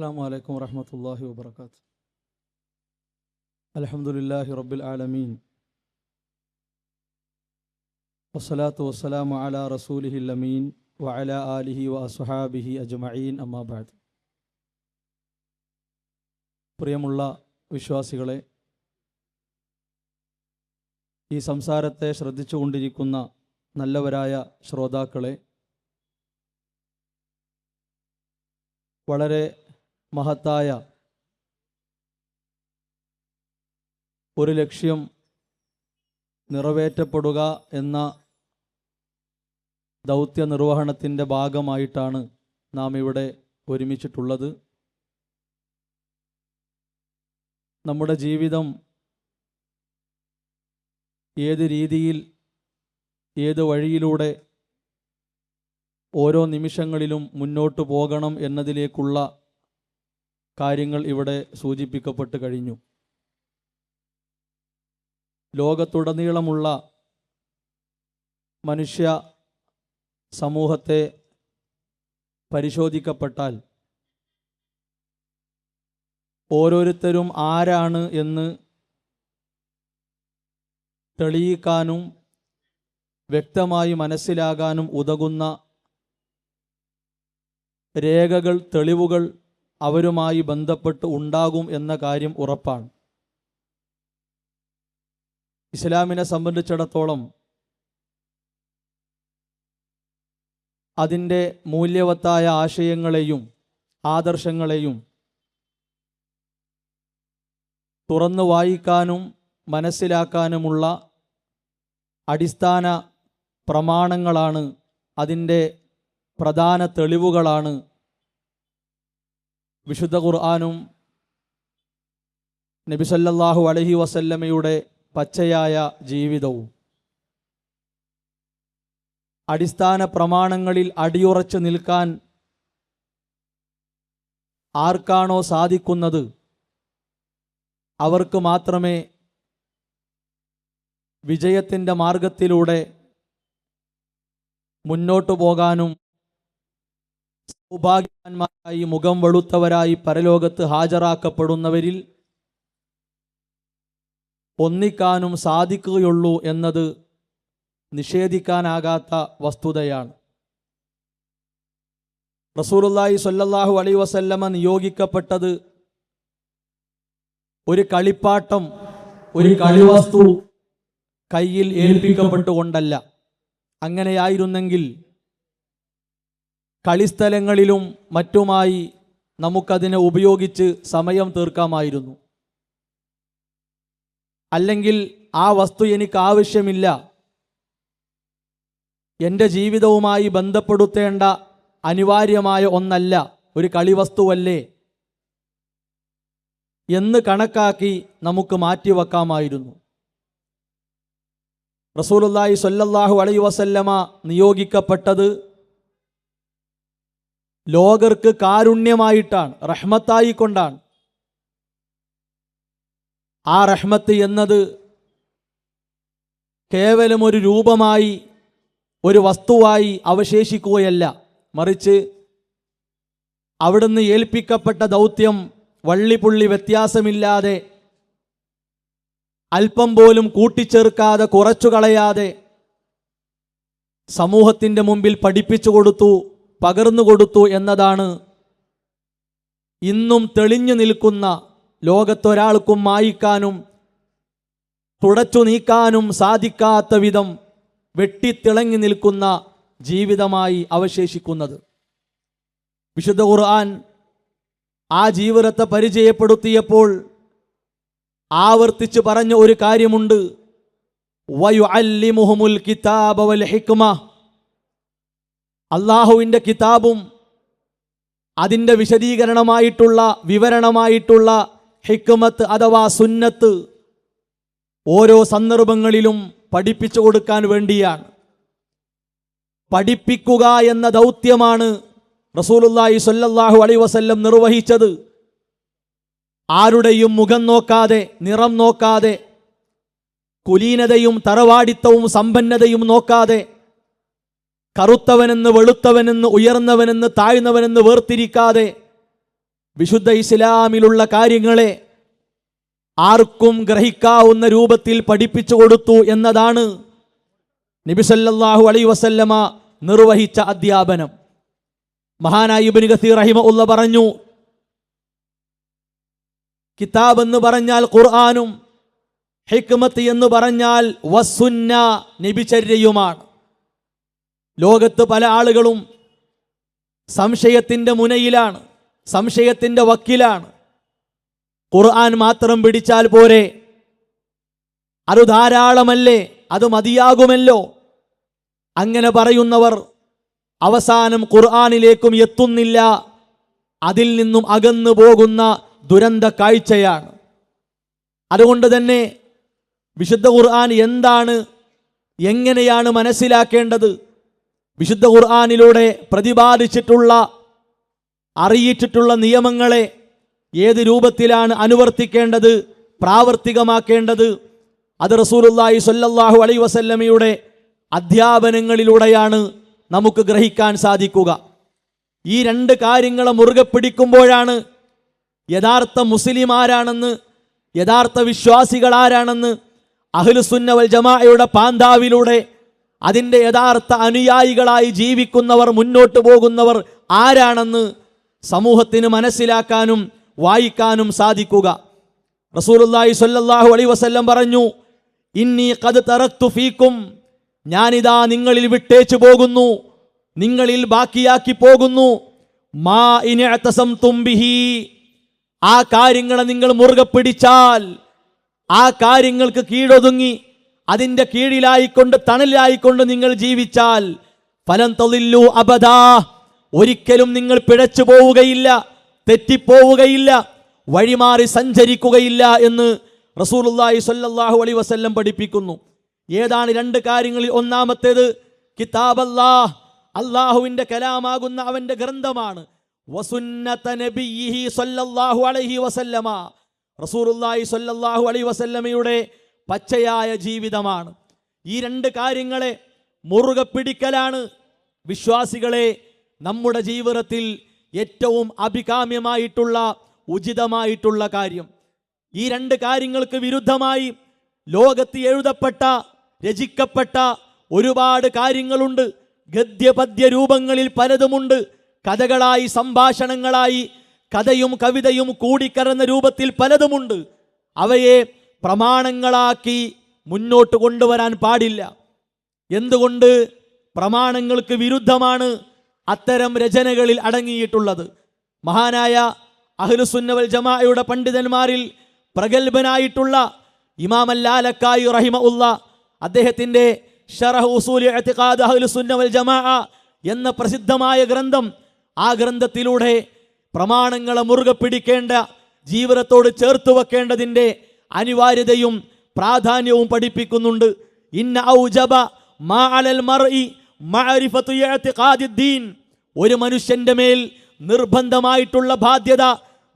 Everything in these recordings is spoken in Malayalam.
അസ്സാം വലൈക്കും വറഹമത്തല്ലാഹി വാബർക്കാത്ത് അലഹമുല്ലാഹി റബ്ബിൽ ആലമീൻ വസ്സലാത്തു വസ്സലാമു അല റസൂലിഹി അമീൻ വഅല ആലിഹി വ അസ്ഹാബിഹി അജ്മഈൻ അമ്മാബാദ് പ്രിയമുള്ള വിശ്വാസികളെ ഈ സംസാരത്തെ ശ്രദ്ധിച്ചുകൊണ്ടിരിക്കുന്ന നല്ലവരായ ശ്രോതാക്കളെ വളരെ മഹത്തായ ഒരു ലക്ഷ്യം നിറവേറ്റപ്പെടുക എന്ന ദൗത്യ നിർവഹണത്തിന്റെ ഭാഗമായിട്ടാണ് നാം ഇവിടെ ഒരുമിച്ചിട്ടുള്ളത്. നമ്മുടെ ജീവിതം ഏത് രീതിയിൽ ഏത് വഴിയിലൂടെ ഓരോ നിമിഷങ്ങളിലും മുന്നോട്ട് പോകണം എന്നതിലേക്കുള്ള കാര്യങ്ങൾ ഇവിടെ സൂചിപ്പിക്കപ്പെട്ട് കഴിഞ്ഞു. ലോകത്തുടനീളമുള്ള മനുഷ്യ സമൂഹത്തെ പരിശോധിക്കപ്പെട്ടാൽ ഓരോരുത്തരും ആരാണ് എന്ന് തെളിയിക്കാനും വ്യക്തമായി മനസ്സിലാകാനും ഉതകുന്ന രേഖകൾ തെളിവുകൾ അവരുമായി ബന്ധപ്പെട്ട് ഉണ്ടാകും എന്ന കാര്യം ഉറപ്പാണ്. ഇസ്ലാമിനെ സംബന്ധിച്ചിടത്തോളം അതിന്റെ മൂല്യവത്തായ ആശയങ്ങളെയും ആദർശങ്ങളെയും തുറന്നു വായിക്കാനും മനസ്സിലാക്കാനുമുള്ള അടിസ്ഥാന പ്രമാണങ്ങളാണ് അതിന്റെ പ്രധാന തെളിവുകളാണ് വിശുദ്ധ ഖുർആാനും നബിസല്ലാഹു അലഹി വസല്ലമയുടെ പച്ചയായ ജീവിതവും അടിസ്ഥാന പ്രമാണങ്ങളിൽ അടിയുറച്ചു നിൽക്കാൻ ആർക്കാണോ സാധിക്കുന്നത്? അവർക്ക് മാത്രമേ വിജയത്തിന്റെ മാർഗത്തിലൂടെ മുന്നോട്ടു പോകാനും സൗഭാഗ്യവാന്മാരായി മുഖം വെളുത്തവരായി പരലോകത്ത് ഹാജരാക്കപ്പെടുന്നവരിൽ ഒന്നിക്കാനും സാധിക്കുകയുള്ളൂ എന്നത് നിഷേധിക്കാനാകാത്ത വസ്തുതയാണ്. റസൂറുല്ലായി സൊല്ലാഹു അലൈ വസല്ലമ നിയോഗിക്കപ്പെട്ടത് ഒരു കളിപ്പാട്ടം ഒരു കളിവസ്തു കയ്യിൽ ഏൽപ്പിക്കപ്പെട്ടുകൊണ്ടല്ല. അങ്ങനെയായിരുന്നെങ്കിൽ കളിസ്ഥലങ്ങളിലും മറ്റുമായി നമുക്കതിനെ ഉപയോഗിച്ച് സമയം തീർക്കാമായിരുന്നു. അല്ലെങ്കിൽ ആ വസ്തു എനിക്ക് ആവശ്യമില്ല എന്റെ ജീവിതവുമായി ബന്ധപ്പെടുത്തേണ്ട അനിവാര്യമായ ഒന്നല്ല ഒരു കളിവസ്തുവല്ലേ? എന്ന് കണക്കാക്കി നമുക്ക് മാറ്റിവെക്കാമായിരുന്നു. റസൂലുള്ളാഹി സ്വല്ലല്ലാഹു അലൈ വസല്ലമ നിയോഗിക്കപ്പെട്ടത് ലോകർക്ക് കാരുണ്യമായിട്ടാണ് റഹ്മത്തായിക്കൊണ്ടാണ്. ആ റഹ്മത്ത് എന്നത് കേവലം ഒരു രൂപമായി ഒരു വസ്തുവായി അവശേഷിക്കുകയല്ല. മറിച്ച് അവിടുന്ന് ഏൽപ്പിക്കപ്പെട്ട ദൗത്യം വള്ളിപുള്ളി വ്യത്യാസമില്ലാതെ അല്പം പോലും കൂട്ടിച്ചേർക്കാതെ കുറച്ചു കളയാതെ സമൂഹത്തിന്റെ മുമ്പിൽ പഠിപ്പിച്ചു കൊടുത്തു. പകർന്നു കൊടുത്തു എന്നതാണ് ഇന്നും തെളിഞ്ഞു നിൽക്കുന്ന ലോകത്തൊരാൾക്കും മായിക്കാനും തുടച്ചു നീക്കാനും സാധിക്കാത്ത വിധം വെട്ടിത്തിളങ്ങി നിൽക്കുന്ന ജീവിതമായി അവശേഷിക്കുന്നത്. വിശുദ്ധ ഖുർആൻ ആ ജീവിതത്തെ പരിചയപ്പെടുത്തിയപ്പോൾ ആവർത്തിച്ച് പറഞ്ഞ ഒരു കാര്യമുണ്ട്. വയു വയുഅല്ലിമുഹുമുൽ കിതാബ വൽ ഹിക്മ. അള്ളാഹുവിന്റെ കിതാബും അതിന്റെ വിശദീകരണമായിട്ടുള്ള വിവരണമായിട്ടുള്ള ഹിക്കുമത്ത് അഥവാ സുന്നത്ത് ഓരോ സന്ദർഭങ്ങളിലും പഠിപ്പിച്ചു കൊടുക്കാൻ വേണ്ടിയാണ്. പഠിപ്പിക്കുക എന്ന ദൗത്യമാണ് റസൂലുല്ലാഹി സൊല്ലാഹു അലൈ വസല്ലം നിർവഹിച്ചത്. ആരുടെയും മുഖം നോക്കാതെ നിറം നോക്കാതെ കുലീനതയും തറവാടിത്തവും സമ്പന്നതയും നോക്കാതെ കറുത്തവനെന്ന് വെളുത്തവനെന്ന് ഉയർന്നവനെന്ന് താഴ്ന്നവനെന്ന് വേർതിരിക്കാതെ വിശുദ്ധ ഇസ്ലാമിലുള്ള കാര്യങ്ങളെ ആർക്കും ഗ്രഹിക്കാവുന്ന രൂപത്തിൽ പഠിപ്പിച്ചു കൊടുത്തു എന്നതാണ് നബിസല്ലാഹു അലൈ വസല്ലമ നിർവഹിച്ച അധ്യാപനം. മഹാനായി ഇബ്നു കസീർ റഹിമ ഉള്ള പറഞ്ഞു കിതാബ് എന്ന് പറഞ്ഞാൽ ഖുർആാനും ഹിക്മത്ത് എന്ന് പറഞ്ഞാൽ വസുന്ന നബിചര്യയുമാണ്. ലോകത്ത് പല ആളുകളും സംശയത്തിന്റെ മുനയിലാണ് സംശയത്തിന്റെ വക്കിലാണ്. ഖുർആൻ മാത്രം പിടിച്ചാൽ പോരെ? അത് ധാരാളമല്ലേ? അത് മതിയാകുമല്ലോ? അങ്ങനെ പറയുന്നവർ അവസാനം ഖുർആാനിലേക്കും എത്തുന്നില്ല. അതിൽ നിന്നും അകന്നു പോകുന്ന ദുരന്ത കാഴ്ചയാണ്. അതുകൊണ്ട് തന്നെ വിശുദ്ധ ഖുർആൻ എന്താണ് എങ്ങനെയാണ് മനസ്സിലാക്കേണ്ടത്? വിശുദ്ധ ഖുർആാനിലൂടെ പ്രതിപാദിച്ചിട്ടുള്ള അറിയിച്ചിട്ടുള്ള നിയമങ്ങളെ ഏത് രൂപത്തിലാണ് അനുവർത്തിക്കേണ്ടത് പ്രാവർത്തികമാക്കേണ്ടത് അത് റസൂലുള്ളാഹി സ്വല്ലല്ലാഹു അലൈ വസല്ലമയുടെ അധ്യാപനങ്ങളിലൂടെയാണ് നമുക്ക് ഗ്രഹിക്കാൻ സാധിക്കുക. ഈ രണ്ട് കാര്യങ്ങളെ മുറുകെ പിടിക്കുമ്പോഴാണ് യഥാർത്ഥ മുസ്ലിം ആരാണെന്ന് യഥാർത്ഥ വിശ്വാസികൾ ആരാണെന്ന് വൽ ജമാഅയുടെ പാന്താവിലൂടെ അതിന്റെ യഥാർത്ഥ അനുയായികളായി ജീവിക്കുന്നവർ മുന്നോട്ട് പോകുന്നവർ ആരാണെന്ന് സമൂഹത്തിന് മനസ്സിലാക്കാനും വായിക്കാനും സാധിക്കുക. റസൂലുള്ളാഹി സ്വല്ലല്ലാഹു അലൈഹി വസല്ലം പറഞ്ഞു ഇന്നി ഖദ് തറത്തു ഫീക്കും ഞാനിതാ നിങ്ങളിൽ വിട്ടേച്ചു പോകുന്നു നിങ്ങളിൽ ബാക്കിയാക്കി പോകുന്നു. മാ ഇനിഅതസംതും ബിഹി ആ കാര്യങ്ങളെ നിങ്ങൾ മുറുകെ പിടിച്ചാൽ ആ കാര്യങ്ങൾക്ക് കീഴൊതുങ്ങി. അതിന്റെ കീഴിലായിക്കൊണ്ട് തണലിലായിക്കൊണ്ട് നിങ്ങൾ ജീവിച്ചാൽ ഫലം തൊതില്ലു അബദാ. ഒരിക്കലും നിങ്ങൾ പിഴച്ചു പോവുകയില്ല തെറ്റിപ്പോവുകയില്ല വഴിമാറി സഞ്ചരിക്കുകയില്ല എന്ന് റസൂലുള്ളാഹി സല്ലാഹു അലൈഹി വസല്ലം പഠിപ്പിക്കുന്നു. ഏതാണ് രണ്ട് കാര്യങ്ങളിൽ ഒന്നാമത്തേത്? കിതാബ് അല്ലാഹ് അള്ളാഹുവിന്റെ കലാമാകുന്ന അവന്റെ ഗ്രന്ഥമാണ്. സ്വല്ലല്ലാഹു അലൈഹി വസല്ലമ. റസൂലുള്ളാഹി സ്വല്ലല്ലാഹു അലൈഹി വസല്ലമയുടെ പച്ചയായ ജീവിതമാണ്. ഈ രണ്ട് കാര്യങ്ങളെ മുറുകെ പിടിക്കലാണ് വിശ്വാസികളെ നമ്മുടെ ജീവിതത്തിൽ ഏറ്റവും അഭികാമ്യമായിട്ടുള്ള ഉചിതമായിട്ടുള്ള കാര്യം. ഈ രണ്ട് കാര്യങ്ങൾക്ക് വിരുദ്ധമായി ലോകത്ത് എഴുതപ്പെട്ട രചിക്കപ്പെട്ട ഒരുപാട് കാര്യങ്ങളുണ്ട്. ഗദ്യപദ്യ രൂപങ്ങളിൽ പലതുമുണ്ട്. കഥകളായി സംഭാഷണങ്ങളായി കഥയും കവിതയും കൂടിക്കറന്ന രൂപത്തിൽ പലതുമുണ്ട്. അവയെ പ്രമാണങ്ങളാക്കി മുന്നോട്ട് കൊണ്ടുവരാൻ പാടില്ല. എന്തുകൊണ്ട് പ്രമാണങ്ങൾക്ക് വിരുദ്ധമാണ് അത്തരം രചനകളിൽ അടങ്ങിയിട്ടുള്ളത്? മഹാനായ അഹ്ലുസുന്നവൽ ജമാഅയുടെ പണ്ഡിതന്മാരിൽ പ്രഗത്ഭനായിട്ടുള്ള ഇമാം അല്ലാലക്കായി റഹിമ ഉള്ള അദ്ദേഹത്തിന്റെ ഷറഹ് ഉസൂലി ഇഅ്തിഖാദ് അഹ്ലുസുന്നവൽ ജമാ എന്ന പ്രസിദ്ധമായ ഗ്രന്ഥം ആ ഗ്രന്ഥത്തിലൂടെ പ്രമാണങ്ങളെ മുറുകെ പിടിക്കേണ്ട ജീവിതത്തോട് ചേർത്ത് വെക്കേണ്ടതിന്റെ അനിവാര്യതയും പ്രാധാന്യവും പഠിപ്പിക്കുന്നുണ്ട്. ഇന്ന ഔജബ മാ അലൽ മർഇ ഒരു മനുഷ്യന്റെ മേൽ നിർബന്ധമായിട്ടുള്ള ബാധ്യത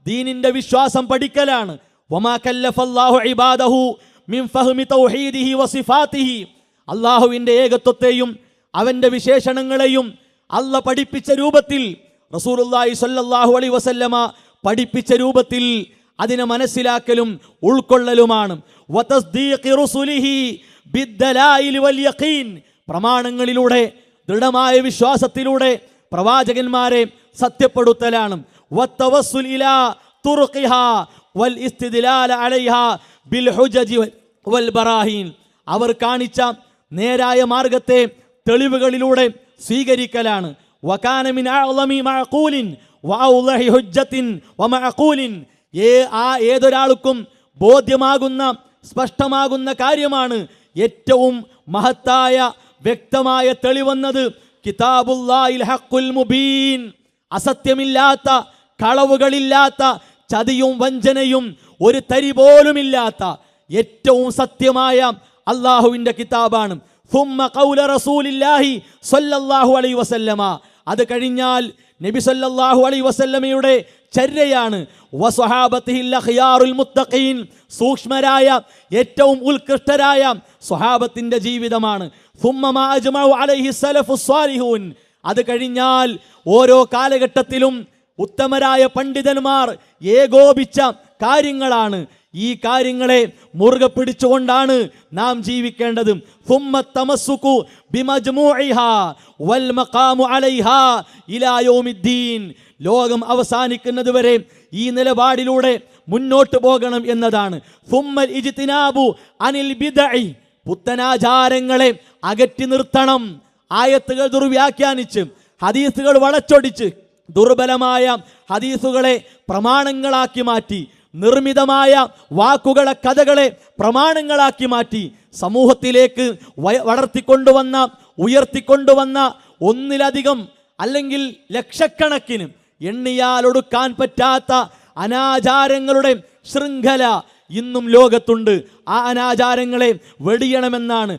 ദീനിന്റെ വിശ്വാസം പഠിക്കലാണ്. അള്ളാഹുവിന്റെ ഏകത്വത്തെയും അവന്റെ വിശേഷണങ്ങളെയും അല്ല പഠിപ്പിച്ച രൂപത്തിൽ റസൂലുള്ളാഹി സല്ലാഹു അലൈഹി വസല്ലമ പഠിപ്പിച്ച രൂപത്തിൽ അതിനെ മനസ്സിലാക്കലും ഉൾക്കൊള്ളലുമാണ്. പ്രമാണങ്ങളിലൂടെ ദൃഢമായ വിശ്വാസത്തിലൂടെ പ്രവാചകന്മാരെ സത്യപ്പെടുത്തലാണ്. അവർ കാണിച്ച നേരായ മാർഗത്തെ തെളിവുകളിലൂടെ സ്വീകരിക്കലാണ്. ഏ ആ ഏതൊരാൾക്കും ബോധ്യമാകുന്ന സ്പഷ്ടമാകുന്ന കാര്യമാണ് ഏറ്റവും മഹത്തായ വ്യക്തമായ തെളിവെന്നത് കിതാബുല്ലായിൽ മുബീൻ. അസത്യമില്ലാത്ത കളവുകളില്ലാത്ത ചതിയും വഞ്ചനയും ഒരു തരി പോലുമില്ലാത്ത ഏറ്റവും സത്യമായ അള്ളാഹുവിന്റെ കിതാബാണ്. വസല്ലമ. അത് കഴിഞ്ഞാൽ നബി സല്ലല്ലാഹു അലൈ വസല്ലമയുടെ ചര്യയാണ്. സൂക്ഷ്മരായ ഏറ്റവും ഉത്കൃഷ്ടരായ സ്വഹാബത്തിന്റെ ജീവിതമാണ്. അത് കഴിഞ്ഞാൽ ഓരോ കാലഘട്ടത്തിലും ഉത്തമരായ പണ്ഡിതന്മാർ ഏകോപിച്ച കാര്യങ്ങളാണ്. ഈ കാര്യങ്ങളെ മുറുകെ പിടിച്ചുകൊണ്ടാണ് നാം ജീവിക്കേണ്ടത്. ലോകം അവസാനിക്കുന്നതുവരെ ഈ നിലപാടിലൂടെ മുന്നോട്ട് പോകണം എന്നതാണ്. അനിൽ പുത്തനാചാരങ്ങളെ അകറ്റി നിർത്തണം. ആയത്തുകൾ ദുർവ്യാഖ്യാനിച്ച് ഹദീസുകൾ വളച്ചൊടിച്ച് ദുർബലമായ ഹദീസുകളെ പ്രമാണങ്ങളാക്കി മാറ്റി നിർമ്മിതമായ വാക്കുകളെ കഥകളെ പ്രമാണങ്ങളാക്കി മാറ്റി സമൂഹത്തിലേക്ക് വളർത്തിക്കൊണ്ടുവന്ന ഉയർത്തിക്കൊണ്ടുവന്ന ഒന്നിലധികം അല്ലെങ്കിൽ ലക്ഷക്കണക്കിന് എണ്ണിയാലൊടുക്കാൻ പറ്റാത്ത അനാചാരങ്ങളുടെ ശൃംഖല ഇന്നും ലോകത്തുണ്ട്. ആ അനാചാരങ്ങളെ വെടിയണമെന്നാണ്.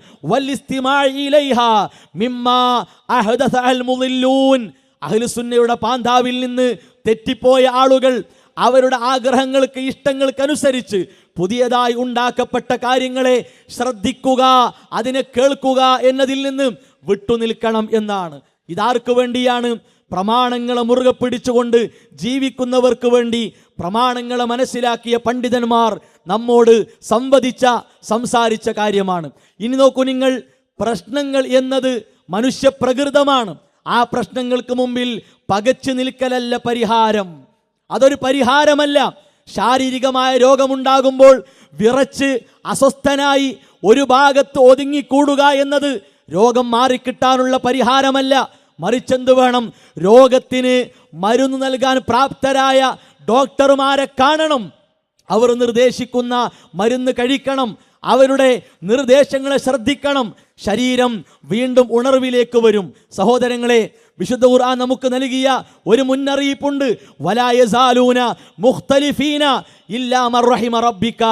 അഹ്ലുസുന്നയുടെ പാന്താവിൽ നിന്ന് തെറ്റിപ്പോയ ആളുകൾ അവരുടെ ആഗ്രഹങ്ങൾക്ക് ഇഷ്ടങ്ങൾക്കനുസരിച്ച് പുതിയതായി ഉണ്ടാക്കപ്പെട്ട കാര്യങ്ങളെ ശ്രദ്ധിക്കുക അതിനെ കേൾക്കുക എന്നതിൽ നിന്ന് വിട്ടുനിൽക്കണം എന്നാണ്. ഇതാർക്കു വേണ്ടിയാണ് പ്രമാണങ്ങളെ മുറുകെ പിടിച്ചുകൊണ്ട് ജീവിക്കുന്നവർക്ക് വേണ്ടി പ്രമാണങ്ങളെ മനസ്സിലാക്കിയ പണ്ഡിതന്മാർ നമ്മോട് സംവദിച്ച സംസാരിച്ച കാര്യമാണ്. ഇനി നോക്കൂ നിങ്ങൾ പ്രശ്നങ്ങൾ എന്നത് മനുഷ്യപ്രകൃതമാണ്. ആ പ്രശ്നങ്ങൾക്ക് മുമ്പിൽ പകച്ചു നിൽക്കലല്ല പരിഹാരം. അതൊരു പരിഹാരമല്ല. ശാരീരികമായ രോഗമുണ്ടാകുമ്പോൾ വിറച്ച് അസ്വസ്ഥനായി ഒരു ഭാഗത്ത് ഒതുങ്ങിക്കൂടുക എന്നത് രോഗം മാറിക്കിട്ടാനുള്ള പരിഹാരമല്ല. മറിച്ചെന്ത് വേണം? രോഗത്തിന് മരുന്ന് നൽകാൻ പ്രാപ്തരായ ഡോക്ടർമാരെ കാണണം. അവർ നിർദ്ദേശിക്കുന്ന മരുന്ന് കഴിക്കണം. അവരുടെ നിർദ്ദേശങ്ങളെ ശ്രദ്ധിക്കണം. ശരീരം വീണ്ടും ഉണർവിലേക്ക് വരും. സഹോദരങ്ങളെ വിശുദ്ധ ഖുർആൻ നമുക്ക് നൽകിയ ഒരു മുന്നറിയിപ്പുണ്ട്. വലായസാലൂന മുഖ്തലിഫീന ഇല്ലാ റഹിമ റബ്ബിക.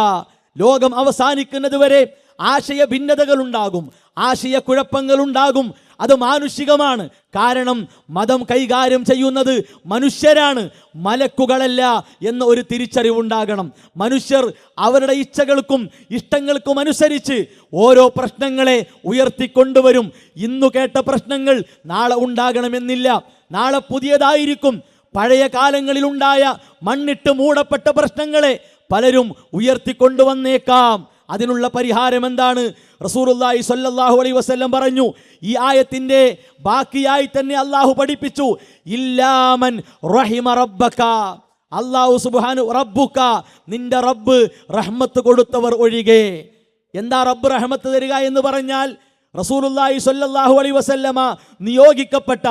ലോകം അവസാനിക്കുന്നതുവരെ ആശയ ഭിന്നതകളുണ്ടാകും ആശയക്കുഴപ്പങ്ങളുണ്ടാകും. അത് മാനുഷികമാണ്. കാരണം മതം കൈകാര്യം ചെയ്യുന്നത് മനുഷ്യരാണ്. മലക്കുകളല്ല എന്ന ഒരു തിരിച്ചറിവുണ്ടാകണം. മനുഷ്യർ അവരുടെ ഇച്ഛകൾക്കും ഇഷ്ടങ്ങൾക്കും അനുസരിച്ച് ഓരോ പ്രശ്നങ്ങളെ ഉയർത്തിക്കൊണ്ടുവരും. ഇന്നു കേട്ട പ്രശ്നങ്ങൾ നാളെ ഉണ്ടാകണമെന്നില്ല. നാളെ പുതിയതായിരിക്കും. പഴയ കാലങ്ങളിലുണ്ടായ മണ്ണിട്ട് മൂടപ്പെട്ട പ്രശ്നങ്ങളെ പലരും ഉയർത്തിക്കൊണ്ടുവന്നേക്കാം. അതിനുള്ള പരിഹാരം എന്താണ്? റസൂലുള്ളാഹി സല്ലാഹു അലൈ വസല്ലം പറഞ്ഞു ഈ ആയത്തിന്റെ ബാക്കിയായി തന്നെ അള്ളാഹു പഠിപ്പിച്ചു ഇല്ലാമൻ റഹിമ റബ്ബക. അള്ളാഹു സുബാനു റബ്ബുക്ക നിന്റെ റബ്ബ് റഹ്മത്ത് കൊടുത്തവർ ഒഴികെ. എന്താ റബ്ബ് റഹ്മത്ത് തരിക എന്ന് പറഞ്ഞാൽ റസൂലുള്ളാഹി സ്വല്ലല്ലാഹു അലൈഹി വസല്ലമ നിയോഗിക്കപ്പെട്ട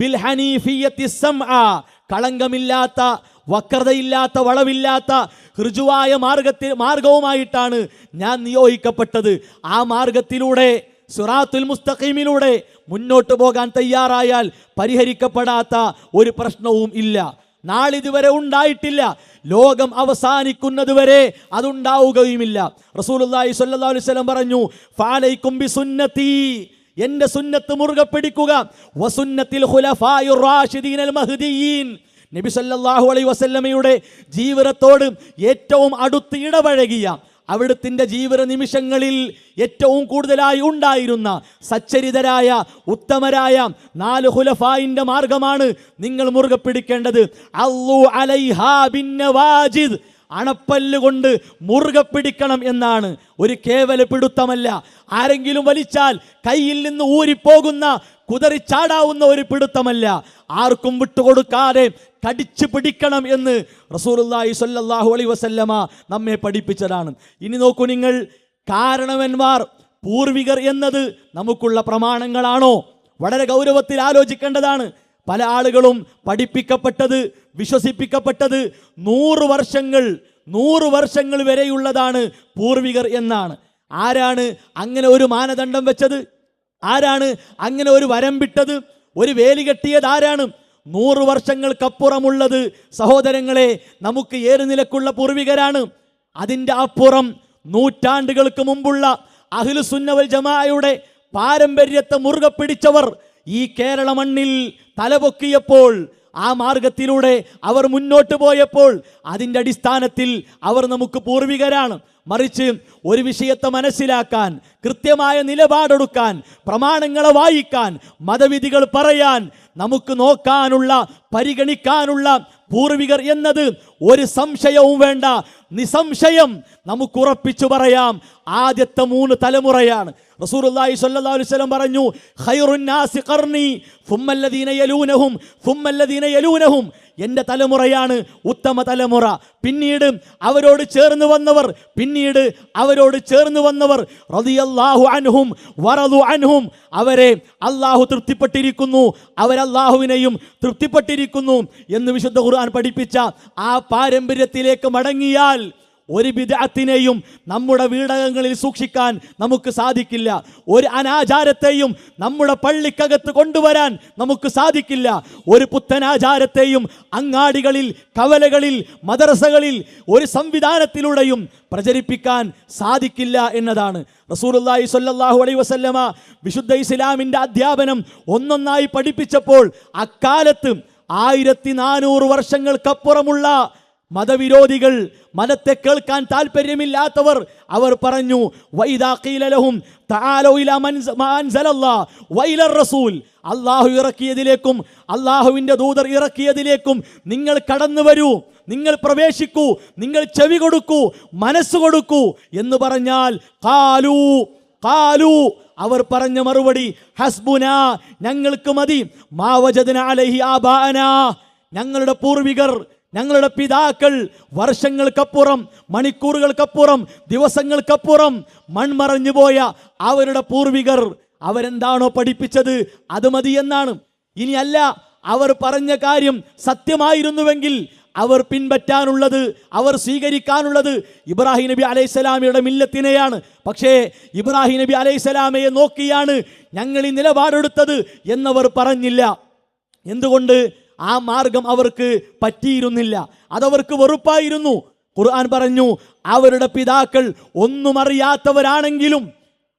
ബിൽ ഹനീഫിയത്തി സംആ കളങ്കമില്ലാത്ത വക്രതയില്ലാത്ത വളവില്ലാത്ത ഋജുവായ മാർഗത്തിൽ മാർഗവുമായിട്ടാണ് ഞാൻ നിയോഗിക്കപ്പെട്ടത്. ആ മാർഗത്തിലൂടെ സുറാത്തുൽ മുസ്തഖീമിലൂടെ മുന്നോട്ട് പോകാൻ തയ്യാറായാൽ പരിഹരിക്കപ്പെടാത്ത ഒരു പ്രശ്നവും ഇല്ല. നാളിതുവരെ ഉണ്ടായിട്ടില്ല. ലോകം അവസാനിക്കുന്നത് വരെ അതുണ്ടാവുകയുമില്ല. റസൂലുള്ളാഹി സ്വല്ലല്ലാഹു അലൈഹി വസല്ലം പറഞ്ഞു ഫാലൈക്കും ബിസുന്നതി എന്റെ സുന്നത്ത് മുറുകെ പിടിക്കുക. വസുന്നത്തിൽ ഖുലഫായുർ അൽ മഹ്ദിയീൻ നബി സല്ലല്ലാഹു അലൈഹി വസല്ലമയുടെ ജീവിതത്തോട് ഏറ്റവും അടുത്ത് ഇടപഴകിയ അവിടുത്തിന്റെ ജീവിത നിമിഷങ്ങളിൽ ഏറ്റവും കൂടുതലായി ഉണ്ടായിരുന്ന സച്ചരിതരായ ഉത്തമരായ നാല് ഹുലഫായിന്റെ മാർഗമാണ് നിങ്ങൾ മുറുകെ പിടിക്കേണ്ടത് അല്ലു അലൈഹാ ബിന്നവാജിദ്. അണപ്പല്ല് കൊണ്ട് മുറുകെ പിടിക്കണം എന്നാണ്. ഒരു കേവല പിടുത്തമല്ല. ആരെങ്കിലും വലിച്ചാൽ കയ്യിൽ നിന്ന് ഊരിപ്പോകുന്ന കുതറിച്ചാടാവുന്ന ഒരു പിടുത്തമല്ല. ആർക്കും വിട്ടുകൊടുക്കാതെ കടിച്ചു പിടിക്കണം എന്ന് റസൂലുള്ളാഹി സ്വല്ലല്ലാഹു അലൈ വസല്ലമ നമ്മെ പഠിപ്പിച്ചതാണ്. ഇനി നോക്കൂ നിങ്ങൾ കാരണവന്മാർ പൂർവികർ എന്നത് നമുക്കുള്ള പ്രമാണങ്ങളാണോ? വളരെ ഗൗരവത്തിൽ ആലോചിക്കേണ്ടതാണ്. പല ആളുകളും പഠിപ്പിക്കപ്പെട്ടത് വിശ്വസിപ്പിക്കപ്പെട്ടത് നൂറ് വർഷങ്ങൾ നൂറ് വർഷങ്ങൾ വരെയുള്ളതാണ് പൂർവികർ എന്നാണ്. ആരാണ് അങ്ങനെ ഒരു മാനദണ്ഡം വെച്ചത്? ആരാണ് അങ്ങനെ ഒരു വരം വിട്ടത്? ഒരു വേലി കെട്ടിയത് ആരാണ്? നൂറ് വർഷങ്ങൾക്കപ്പുറമുള്ളത് സഹോദരങ്ങളെ നമുക്ക് ഏറെ നിലക്കുള്ള പൂർവികരാണ്? അതിന്റെ അപ്പുറം നൂറ്റാണ്ടുകൾക്ക് മുമ്പുള്ള അഖിലുസുന്നവൽ ജമായയുടെ പാരമ്പര്യത്തെ മുറുകെ പിടിച്ചവർ ഈ കേരള മണ്ണിൽ തലപൊക്കിയപ്പോൾ ആ മാർഗത്തിലൂടെ അവർ മുന്നോട്ട് പോയപ്പോൾ അതിന്റെ അടിസ്ഥാനത്തിൽ അവർ നമുക്ക് പൂർവികരാണ്. മറിച്ച് ഒരു വിഷയത്തെ മനസ്സിലാക്കാൻ കൃത്യമായ നിലപാടെടുക്കാൻ പ്രമാണങ്ങളെ വായിക്കാൻ മതവിധികൾ പറയാൻ നമുക്ക് നോക്കാനുള്ള പരിഗണിക്കാനുള്ള പൂർവികർ എന്നത് ഒരു സംശയവും വേണ്ട. നിസംശയം നമുക്ക് ഉറപ്പിച്ചു പറയാം. ആദ്യത്തെ മൂന്ന് തലമുറയാണ്. റസൂലുള്ളാഹി സ്വല്ലല്ലാഹു അലൈഹി വസല്ലം പറഞ്ഞു ഖൈറുൻ നാസി ഖർനി ഫുമ്മല്ലദീന യലൂനഹും ഫുമ്മല്ലദീന യലൂനഹും. എന്റെ തലമുറയാണ് ഉത്തമ തലമുറ. പിന്നീട് അവരോട് ചേർന്ന് വന്നവർ പിന്നീട് അവരോട് ചേർന്ന് വന്നവർ റളിയല്ലാഹു അൻഹും വറദു അൻഹും അവരെ അള്ളാഹു തൃപ്തിപ്പെട്ടിരിക്കുന്നു അവരല്ലാഹുവിനെയും തൃപ്തിപ്പെട്ടിരിക്കുന്നു എന്ന് വിശുദ്ധ ഖുർആൻ പഠിപ്പിച്ച ആ പാരമ്പര്യത്തിലേക്ക് മടങ്ങിയാൽ ഒരു വിദഗ്ധത്തിനെയും നമ്മുടെ വീടകങ്ങളിൽ സൂക്ഷിക്കാൻ നമുക്ക് സാധിക്കില്ല. ഒരു അനാചാരത്തെയും നമ്മുടെ പള്ളിക്കകത്ത് കൊണ്ടുവരാൻ നമുക്ക് സാധിക്കില്ല. ഒരു പുത്തനാചാരത്തെയും അങ്ങാടികളിൽ കവലകളിൽ മദ്രസകളിൽ ഒരു സംവിധാനത്തിലൂടെയും പ്രചരിപ്പിക്കാൻ സാധിക്കില്ല എന്നതാണ്. റസൂലുള്ളാഹി സ്വല്ലല്ലാഹു അലൈഹി വസല്ലമ വിശുദ്ധ ഇസ്ലാമിന്റെ അധ്യാപനം ഒന്നൊന്നായി പഠിപ്പിച്ചപ്പോൾ അക്കാലത്ത് ആയിരത്തി നാനൂറ് വർഷങ്ങൾക്കപ്പുറമുള്ള മതവിരോധികൾ മതത്തെ കേൾക്കാൻ താല്പര്യമില്ലാത്തവർ അവർ പറഞ്ഞു റസൂൽ അള്ളാഹു ഇറക്കിയതിലേക്കും അള്ളാഹുവിന്റെ ദൂതർ ഇറക്കിയതിലേക്കും നിങ്ങൾ കടന്നു വരൂ നിങ്ങൾ പ്രവേശിക്കൂ നിങ്ങൾ ചെവി കൊടുക്കൂ മനസ്സ് കൊടുക്കൂ എന്ന് പറഞ്ഞാൽ കാലൂ കാലു അവർ പറഞ്ഞ മറുപടി ഹസ്ബുന ഞങ്ങൾക്ക് മതി. മാവജദിന ആബാന ഞങ്ങളുടെ പൂർവികർ ഞങ്ങളുടെ പിതാക്കൾ വർഷങ്ങൾക്കപ്പുറം മണിക്കൂറുകൾക്കപ്പുറം ദിവസങ്ങൾക്കപ്പുറം മൺമറഞ്ഞു പോയ അവരുടെ പൂർവികർ അവരെന്താണോ പഠിപ്പിച്ചത് അത് മതി എന്നാണ് ഇനിയല്ല അവർ പറഞ്ഞ കാര്യം സത്യമായിരുന്നുവെങ്കിൽ അവർ പിൻപറ്റാനുള്ളത് അവർ സ്വീകരിക്കാനുള്ളത് ഇബ്രാഹിം നബി അലൈഹിസ്സലാമയുടെ മില്ലത്തിനെയാണ്. പക്ഷേ ഇബ്രാഹിം നബി അലൈഹിസ്സലാമയെ നോക്കിയാണ് ഞങ്ങൾ ഈ നിലപാടെടുത്തത് എന്നവർ പറഞ്ഞില്ല. എന്തുകൊണ്ട്? ആ മാർഗം അവർക്ക് പറ്റിയിരുന്നില്ല. അതവർക്ക് വെറുപ്പായിരുന്നു. ഖുർആൻ പറഞ്ഞു അവരുടെ പിതാക്കൾ ഒന്നും അറിയാത്തവരാണെങ്കിലും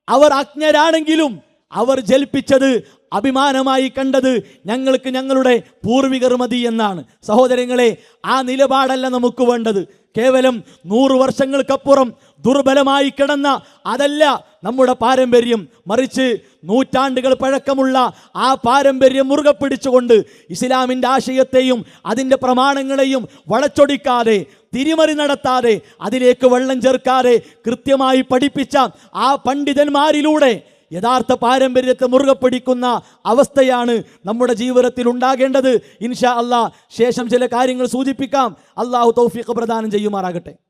അവർ അജ്ഞരാണെങ്കിലും അവർ ജൽപ്പിച്ചത് അഭിമാനമായി കണ്ടത് ഞങ്ങൾക്ക് ഞങ്ങളുടെ പൂർവികർ മതി എന്നാണ്. സഹോദരങ്ങളെ ആ നിലപാടല്ല നമുക്ക് വേണ്ടത്. കേവലം നൂറ് വർഷങ്ങൾക്കപ്പുറം ദുർബലമായി കിടന്ന അതല്ല നമ്മുടെ പാരമ്പര്യം. മറിച്ച് നൂറ്റാണ്ടുകൾ പഴക്കമുള്ള ആ പാരമ്പര്യം മുറുകെ പിടിച്ചുകൊണ്ട് ഇസ്ലാമിന്റെ ആശയത്തെയും അതിന്റെ പ്രമാണങ്ങളെയും വളച്ചൊടിക്കാതെ തിരിമറി നടത്താതെ അതിലേക്ക് വെള്ളം ചേർക്കാതെ കൃത്യമായി പഠിപ്പിച്ച ആ പണ്ഡിതന്മാരിലൂടെ യഥാർത്ഥ പാരമ്പര്യത്തെ മുറുകെ പിടിക്കുന്ന അവസ്ഥയാണ് നമ്മുടെ ജീവിതത്തിൽ ഉണ്ടാകേണ്ടത്. ഇൻഷാ അല്ലാ ശേഷം ചില കാര്യങ്ങൾ സൂചിപ്പിക്കാം. അള്ളാഹു തൗഫീഖ് പ്രദാനം ചെയ്യുമാറാകട്ടെ.